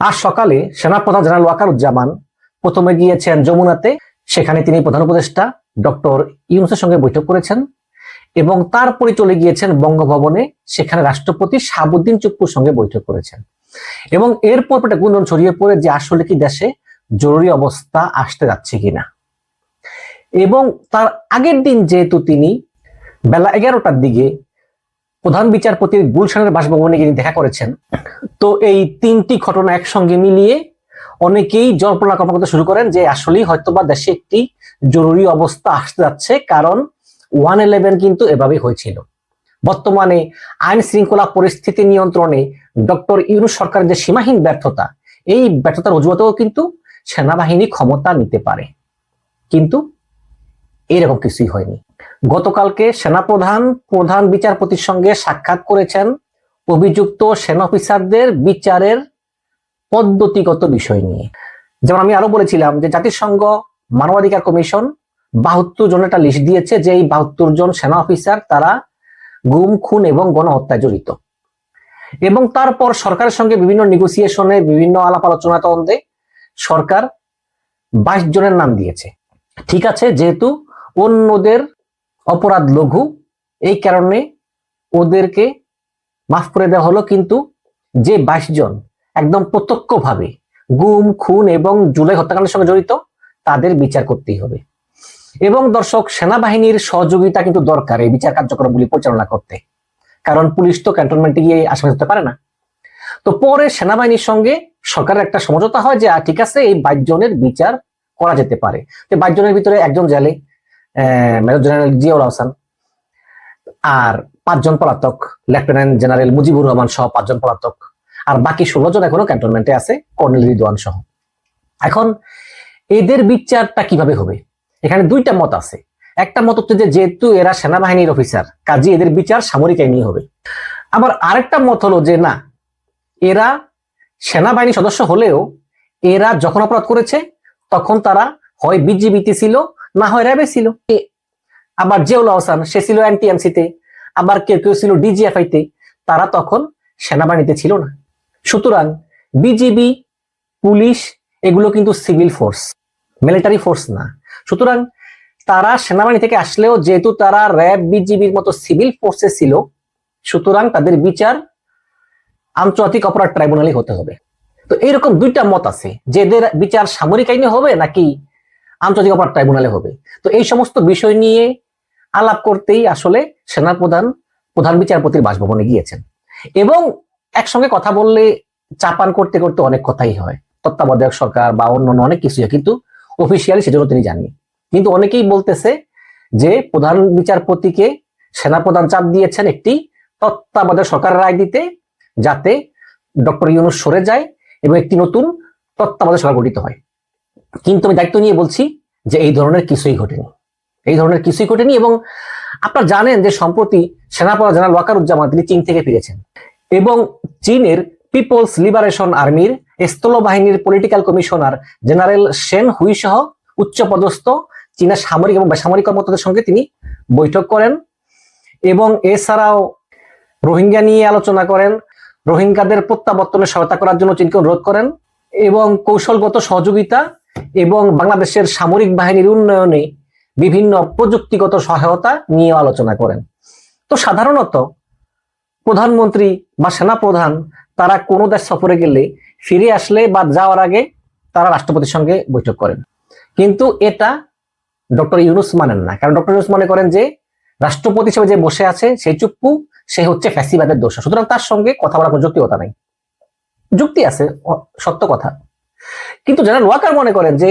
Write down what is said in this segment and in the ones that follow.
আজ সকালে সেনাপ্রধান জেনারেল ওয়াকারুজ্জামান প্রথমে গিয়েছেন যমুনাতে, সেখানে তিনি প্রধান উপদেষ্টা ডক্টর ইউনুসের সঙ্গে বৈঠক করেছেন এবং তারপরে চলে গিয়েছেন বঙ্গভবনে, সেখানে রাষ্ট্রপতি শাহাবুদ্দিন চুপ্পুর সঙ্গে বৈঠক করেছেন। এবং এরপর একটা গুঞ্জন ছড়িয়ে পড়ে যে আসলে কি দেশে জরুরি অবস্থা আসতে যাচ্ছে কিনা। এবং তার আগের দিন যেহেতু তিনি বেলা এগারোটার দিকে প্রধান বিচারপতির গুলশানের বাসভবনে গিয়ে দেখা করেছেন, তো এই তিনটি ঘটনা একসঙ্গে মিলিয়ে অনেকেই জল্পনা কল্পনা করতে শুরু করেন যে আসলেই হয়তোবা দেশে একটি জরুরি অবস্থা আসতে যাচ্ছে, কারণ ওয়ান ইলেভেন কিন্তু এভাবেই হয়েছিল। বর্তমানে আইন শৃঙ্খলা পরিস্থিতি নিয়ন্ত্রণে ডক্টর ইউনুস সরকারের যে সীমাহীন ব্যর্থতা, এই ব্যর্থতার অজুহাতেও কিন্তু সেনাবাহিনী ক্ষমতা নিতে পারে। কিন্তু এরকম কিছুই হয়নি। গতকালকে সেনাপ্রধান, প্রধান বিচারপতির সঙ্গে সাক্ষাৎ করেছেন অভিযুক্ত সেনা অফিসারদের বিচারের পদ্ধতিগত বিষয় নিয়ে। যেমন আমি আরও বলেছিলাম যে জাতিসংঘ মানবাধিকার কমিশন বাহাত্তর জনের একটা লিস্ট দিয়েছে যে এই বাহাত্তর জন সেনা অফিসার তারা গুম, খুন এবং গণহত্যায় জড়িত। এবং তারপর সরকারের সঙ্গে বিভিন্ন নেগোসিয়েশনে বিভিন্ন আলাপ আলোচনা তদন্তে সরকার বাইশ জনের নাম দিয়েছে। ঠিক আছে, যেহেতু অন্যদের অপরাধ লঘু। এই কারণে ওদেরকে মাফ করে দেওয়া হলো, কিন্তু যে বাইশ জন একদম প্রত্যক্ষভাবে গুম, খুন এবং জুলাই হত্যাকাণ্ডের সঙ্গে জড়িত, তাদের বিচার করতেই হবে। এবং দর্শক, সেনাবাহিনীর সহযোগিতা কিন্তু দরকার এই বিচার কার্যক্রমগুলি পরিচালনা করতে। কারণ পুলিশ তো ক্যান্টনমেন্টে গিয়ে আসামি হতে পারে না। তো পরে সেনাবাহিনীর সঙ্গে সরকারের একটা সমঝোতা হয় যে ঠিক আছে, এই বাইশ জনের বিচার করা যেতে পারে। বাইশ জনের ভিতরে একজন জেলে মেজর জেনারেল জিয়াউল হাসান আর পাঁচজন পলাতক, লেফটেন্যান্ট জেনারেল মুজিবুর রহমান সহ পাঁচজন পলাতক, আর বাকি ষোলো জন এখনও ক্যান্টনমেন্টে আছে, কর্নেল রিদওয়ান সহ। এখন এদের বিচারটা কীভাবে হবে? এখানে দুইটা মত আছে। একটা মত হচ্ছে যে, যেহেতু এরা সেনাবাহিনীর অফিসার, কাজে এদের বিচার সামরিক আইনি হবে। আবার আরেকটা মত হলো যে, না, এরা সেনাবাহিনী সদস্য হলেও এরা যখন অপরাধ করেছে, তখন তারা হয় বিজিবিতে ছিল, না হয় র্যাবে ছিল। আবার জিয়াউল আহসান, সে ছিল এনটিএমসিতে, আবার কেউ কেউ ছিল ডিজিএফআই তে তারা তখন সেনাবাহিনীতে ছিল না। সুতরাং বিজিবি, পুলিশ, এগুলো কিন্তু সিভিল ফোর্স, মিলিটারি ফোর্স না। সুতরাং তারা সেনাবাহিনী থেকে আসলেও যেহেতু তারা র্যাব, বিজিবির মতো সিভিল ফোর্সে ছিল, সুতরাং তাদের বিচার আন্তর্জাতিক অপরাধ ট্রাইব্যুনালই হতে হবে। তো এইরকম দুইটা মত আছে, যে এদের বিচার সামরিক আইনে হবে নাকি আন্তর্জাতিক অপরাধ ট্রাইব্যুনালে হবে। তো এই সমস্ত বিষয় নিয়ে আলাপ করতেই আসলে সেনাপ্রধান, প্রধান প্রধান বিচারপতির বাসভবনে গিয়েছেন। এবং একসঙ্গে কথা বললে চাপান করতে করতে অনেক কথাই হয়। তত্ত্বাবধায়ক সরকার বা অন্যান্য অনেক কিছু কিন্তু অফিসিয়ালি সেজন্য তিনি জানেন কিন্তু অনেকেই বলতেছে যে প্রধান বিচারপতিকে সেনাপ্রধান চাপ দিয়েছেন একটি তত্ত্বাবধায়ক সরকারের রায় দিতে, যাতে ডক্টর ইউনুস সরে যায় এবং একটি নতুন তত্ত্বাবধায়ক সরকার গঠিত হয়। কিন্তু আমি দায়িত্ব নিয়ে বলছি যে এই ধরনের কিছুই ঘটেনি। এই ধরনের কিছুই ঘটেনি এবং আপনারা জানেন যে সম্প্রতি সেনাপ্রধান জেনারেল ওয়াকারুজ্জামান তিনি চীন থেকে ফিরেছেন এবং চীনের পিপলস লিবারেশন আর্মির স্থলবাহিনীর political commissioner general Sen Hui সহ উচ্চপদস্থ চীনের সামরিক এবং বেসামরিক কর্মকর্তাদের সঙ্গে তিনি বৈঠক করেন এবং এছাড়াও রোহিঙ্গা নিয়ে আলোচনা করেন, রোহিঙ্গাদের প্রত্যাবর্তনে সহায়তা করার জন্য চীনকে অনুরোধ করেন এবং কৌশলগত সহযোগিতা এবং বাংলাদেশের সামরিক বাহিনীর উন্নয়নে বিভিন্ন প্রযুক্তিগত সহায়তা নিয়ে আলোচনা করেন। তো সাধারণত প্রধানমন্ত্রী বা সেনাপ্রধান তারা কোনো দেশ সফরে গেলে ফিরে আসলে বা যাওয়ার আগে তারা রাষ্ট্রপতির সঙ্গে বৈঠক করেন। কিন্তু এটা ডক্টর ইউনুস মানেন না। কারণ ডক্টর ইউনুস মনে করেন যে রাষ্ট্রপতি হিসেবে যে বসে আছে সেই চুপ্পু, সে হচ্ছে ফ্যাসিবাদের দোষ। সুতরাং তার সঙ্গে কথা বলার কোনো যৌক্তিকতা নাই। যুক্তি আছে সত্য কথা। কিন্তু জেনারেল ওয়াকার মনে করেন যে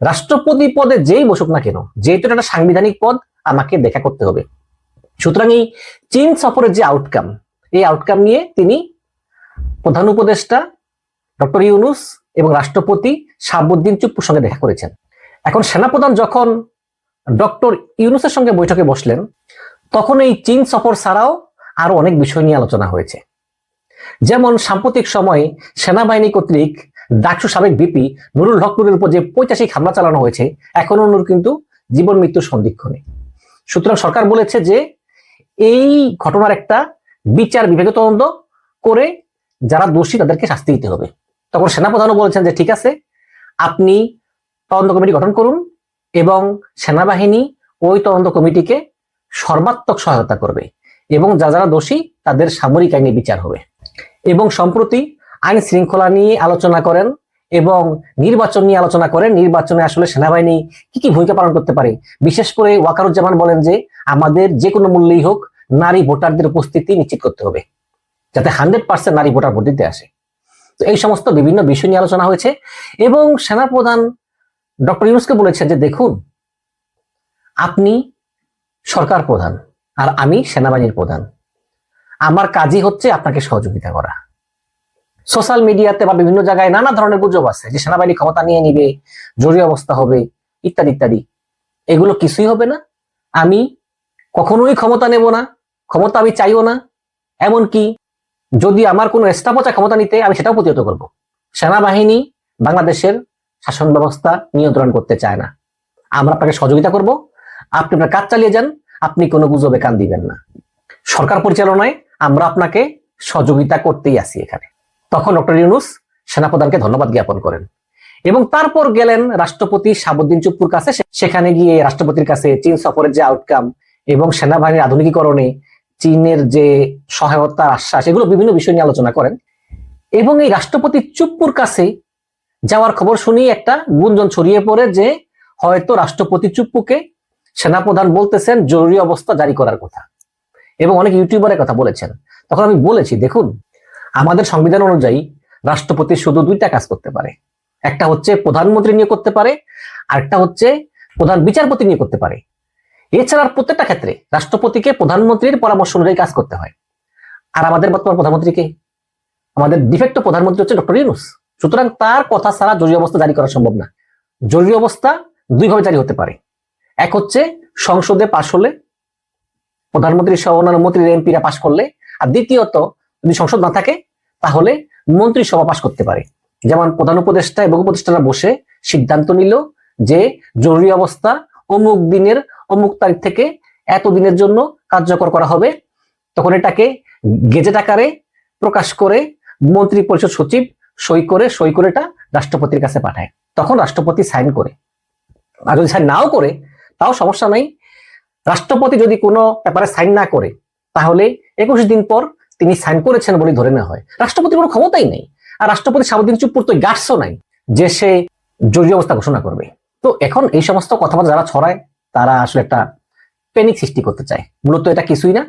রাষ্ট্রপতি পদে যেই বসুক না কেন, যেহেতু এটা সাংবিধানিক পদ, আমাকে দেখা করতে হবে। সুতরাং এই চীন সফরের যে আউটকাম এই আউটকাম নিয়ে তিনি প্রধান উপদেষ্টা ডক্টর ইউনুস এবং রাষ্ট্রপতি শাহাবুদ্দিন চুপ্পুর সঙ্গে দেখা করেছেন। এখন সেনাপ্রধান যখন ডক্টর ইউনুসের সঙ্গে বৈঠকে বসলেন, তখন এই চীন সফর ছাড়াও আরও অনেক বিষয় নিয়ে আলোচনা হয়েছে। যেমন সাম্প্রতিক সময়ে সেনাবাহিনী কর্তৃক ডাকসু সাবেক বিপি নুরুল হক নুরের উপর যে পৈচাসিক হামলা চালানো হয়েছে এখনও নুর কিন্তু জীবন মৃত্যুর সন্দিক্ষণে সুতরাং সরকার বলেছে যে এই ঘটনার একটা বিচার বিভাগীয় তদন্ত করে যারা দোষী তাদেরকে শাস্তি দিতে হবে। তখন সেনাপ্রধানও বলেছেন যে ঠিক আছে, আপনি তদন্ত কমিটি গঠন করুন এবং সেনাবাহিনী ওই তদন্ত কমিটিকে সর্বাত্মক সহায়তা করবে এবং যা যারা দোষী তাদের সামরিক আইনে বিচার হবে। এবং সম্প্রতি আইন শৃঙ্খলা নিয়ে আলোচনা করেন এবং নির্বাচন নিয়ে আলোচনা করেন। নির্বাচনে আসলে সেনাবাহিনী কি কি ভূমিকা পালন করতে পারে? বিশেষ করে ওয়াকারুজ্জামান বলেন যে, আমাদের যে কোনো মূল্যেই হোক নারী ভোটারদের উপস্থিতি নিশ্চিত করতে হবে, যাতে হান্ড্রেড পার্সেন্ট নারী ভোটার ভোট দিতে আসে। তো এই সমস্ত বিভিন্ন বিষয় নিয়ে আলোচনা হয়েছে এবং সেনাপ্রধান ডক্টর ইউনুসকে বলেছেন যে, দেখুন, আপনি সরকার প্রধান আর আমি সেনাবাহিনীর প্রধান। আমার কাজই হচ্ছে আপনাকে সহযোগিতা করা। সোশ্যাল মিডিয়াতে বা বিভিন্ন জায়গায় নানা ধরনের গুজব আছে যে সেনাবাহিনী ক্ষমতা নিয়ে নিবে, জরুরি অবস্থা হবে, ইত্যাদি ইত্যাদি। এগুলো কিছুই হবে না। আমি কখনোই ক্ষমতা নেব না, ক্ষমতা আমি চাইও না। এমনকি যদি আমার কোনো স্টাফও ক্ষমতা নিতে, আমি সেটাও প্রতিহত করব। সেনাবাহিনী বাংলাদেশের শাসন ব্যবস্থা নিয়ন্ত্রণ করতে চায় না। আমরা আপনাকে সহযোগিতা করব। আপনি আপনার কাজ চালিয়ে যান। আপনি কোনো গুজবে কান দিবেন না। সরকার পরিচালনায় আমরা আপনাকে সহযোগিতা করতেই আসি এখানে। তখন ডক্টর ইউনুস সেনাপ্রধানকে ধন্যবাদ জ্ঞাপন করেন। এবং তারপর গেলেন রাষ্ট্রপতি সাবুদ্দিন চুপ্পুর কাছে। সেখানে গিয়ে রাষ্ট্রপতির কাছে চীন সফরের যে আউটকাম এবং সেনাবাহিনীর আধুনিকীকরণে চীনের যে সহায়তার আশ্বাস, এগুলো বিভিন্ন বিষয় নিয়ে আলোচনা করেন। এবং এই রাষ্ট্রপতি চুপ্পুর কাছে যাওয়ার খবর শুনি একটা গুঞ্জন ছড়িয়ে পড়ে যে, হয়তো রাষ্ট্রপতি চুপ্পুকে সেনাপ্রধান বলতেছেন জরুরি অবস্থা জারি করার কথা। এবং অনেক ইউটিউবারের কথা বলেছেন। তখন আমি বলেছি, দেখুন আমাদের সংবিধান অনুযায়ী রাষ্ট্রপতি শুধু দুইটা কাজ করতে পারে। একটা হচ্ছে প্রধানমন্ত্রী নিয়ে করতে পারে আর একটা হচ্ছে প্রধান বিচারপতি নিয়ে করতে পারে। এছাড়া প্রত্যেকটা ক্ষেত্রে রাষ্ট্রপতিকে প্রধানমন্ত্রীর পরামর্শ অনুযায়ী কাজ করতে হয়। আর আমাদের বর্তমান প্রধানমন্ত্রীকে আমাদের ডিফেক্ট প্রধানমন্ত্রী হচ্ছে ডক্টর ইউনুস। সুতরাং তার কথা ছাড়া জরুরি অবস্থা জারি করা সম্ভব না। জরুরি অবস্থা দুইভাবে জারি হতে পারে। এক হচ্ছে সংসদে পাশ হলে, প্রধানমন্ত্রী সহ অন্যান্য মন্ত্রীর এমপিরা পাশ করলে, আর দ্বিতীয়ত যদি সংসদ না থাকে, তাহলে মন্ত্রিসভা পাশ করতে পারে। যেমন প্রধান উপদেষ্টা এবং উপদেষ্টারা বসে সিদ্ধান্ত নিল যে জরুরি অবস্থা অমুক দিনের, অমুক তারিখ থেকে এত দিনের জন্য কার্যকর করা হবে। তখন এটাকে গেজেট আকারে প্রকাশ করে মন্ত্রী পরিষদ সচিব সই করে সই করে এটা রাষ্ট্রপতির কাছে পাঠায়। তখন রাষ্ট্রপতি সাইন করে। আর যদি সাইন নাও করে, তাও সমস্যা নাই। রাষ্ট্রপতি যদি কোনো ব্যাপারে সাইন না করে, তাহলে একুশ দিন পর তিনি সাইন করেছেন বলে ধরে নেওয়া হয়। রাষ্ট্রপতির কোনো ক্ষমতাই নেই। আর রাষ্ট্রপতি সামুদ্রিক চুপ তো গার্ডসও নাই, যে সে জরুরি অবস্থা ঘোষণা করবে। তো এখন এই সমস্ত কথাবার্তা যারা ছড়ায়, তারা আসলে একটা প্যানিক সৃষ্টি করতে চায়। মূলত এটা কিছুই না